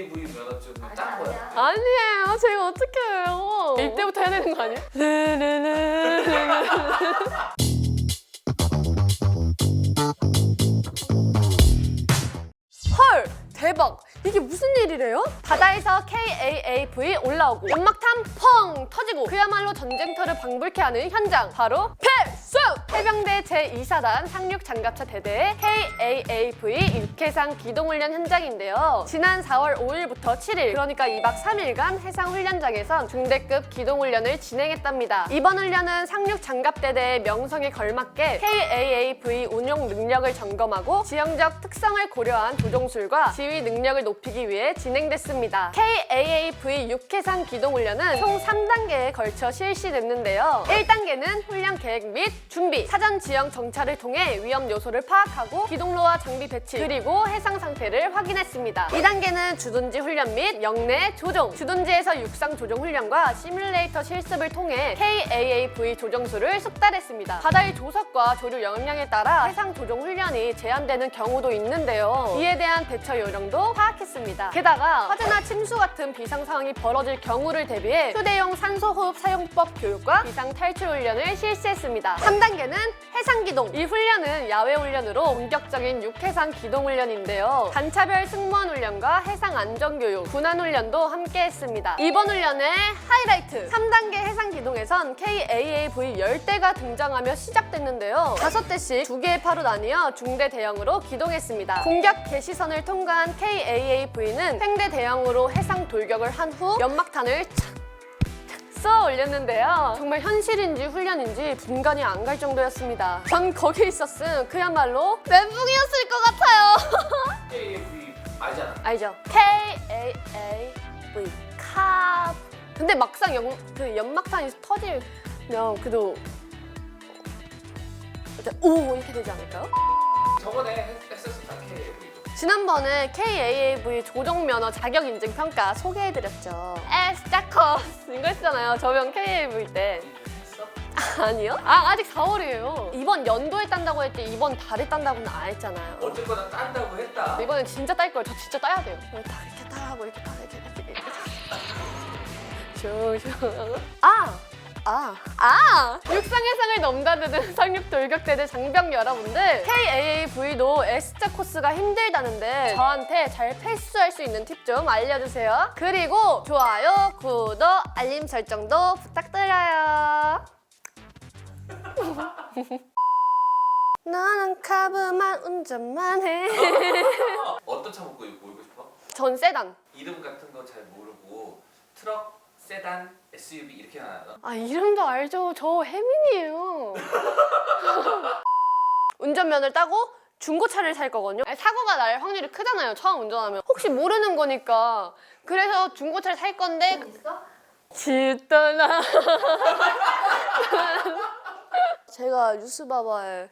면허증 딴 거야. 아니에요. 제가 어떻게 해요? 이때부터 해야 되는 거 아니야? 헐! 대박! 이게 무슨 일이래요? 바다에서 KAAV 올라오고 연막탄 펑 터지고 그야말로 전쟁터를 방불케 하는 현장 바로 필 수! 해병대 제2사단 상륙 장갑차 대대의 KAAV 육해상 기동훈련 현장인데요. 지난 4월 5일부터 7일 그러니까 2박 3일간 해상훈련장에선 중대급 기동훈련을 진행했답니다. 이번 훈련은 상륙 장갑대대의 명성에 걸맞게 KAAV 운용 능력을 점검하고 지형적 특성을 고려한 조종술과 지휘 능력을 높이기 위해 진행됐습니다. KAAV 육해상 기동훈련은 총 3단계에 걸쳐 실시됐는데요. 1단계는 훈련 계획 및 준비, 사전 지형 정찰을 통해 위험 요소를 파악하고 기동로와 장비 배치, 그리고 해상 상태를 확인했습니다. 2단계는 주둔지 훈련 및 영내 조종, 주둔지에서 육상 조종 훈련과 시뮬레이터 실습을 통해 KAAV 조종수를 숙달했습니다. 바다의 조석과 조류 역량에 따라 해상 조종 훈련이 제한되는 경우도 있는데요. 이에 대한 대처 요령도 파악했습니다. 게다가 화재나 침수 같은 비상 상황이 벌어질 경우를 대비해 휴대용 산소호흡 사용법 교육과 비상 탈출 훈련을 실시했습니다. 3단계는 해상 기동. 이 훈련은 야외 훈련으로 본격적인 육해상 기동 훈련인데요. 단차별 승무원 훈련과 해상 안전 교육, 군안 훈련도 함께 했습니다. 이번 훈련의 하이라이트 3단계 해상 기동에선 KAAV 10대가 등장하며 시작됐는데요. 5대씩 2개의 파로 나뉘어 중대 대형으로 기동했습니다. 공격 개시선을 통과한 KAAV는 횡대 대형으로 해상 돌격을 한 후 연막탄을 착 써 올렸는데요. 정말 현실인지 훈련인지 분간이 안 갈 정도였습니다. 전 거기 있었음 그야말로 멘붕이었을 것 같아요. KAV 알잖아. 알죠? K-A-A-V 카 근데 막상 연, 그 연막탄이 터지면 그래도 일단 오 이렇게 되지 않을까요? 저번에 했- 했었었다 KAV. 지난번에 KAAV 조종면허 자격 인증 평가 소개해드렸죠. 에스타커스 이거 했잖아요. 저번 KAAV 때. 아니요? 아 아직 4월이에요. 이번 연도에 딴다고 했지 이번 달에 딴다고는 안 했잖아요. 어쨌거나 딴다고 했다. 이번엔 진짜 딸 거예요. 저 진짜 따야 돼요. 이렇게 딱 이렇게 따고 이렇게 따고 이렇게 이렇게 이렇게. 조조. 아. 아, 아! 육상 해상을 넘나드는 상륙 돌격대대 장병 여러분들 KAAV도 S자 코스가 힘들다는데 저한테 잘 패스할 수 있는 팁 좀 알려주세요 그리고 좋아요, 구독, 알림 설정도 부탁드려요 나는 카브만 운전만 해 어떤 차 먹고 몰고 싶어? 전 세단. 이름 같은 거 잘 모르고 트럭, 세단, SUV 이렇게 나눠. 아 이름도 알죠. 저 혜민이에요. 운전면을 따고 중고차를 살 거거든요. 아니, 사고가 날 확률이 크잖아요. 처음 운전하면 혹시 모르는 거니까. 그래서 중고차를 살 건데. 집 떠나. 제가 뉴스바바에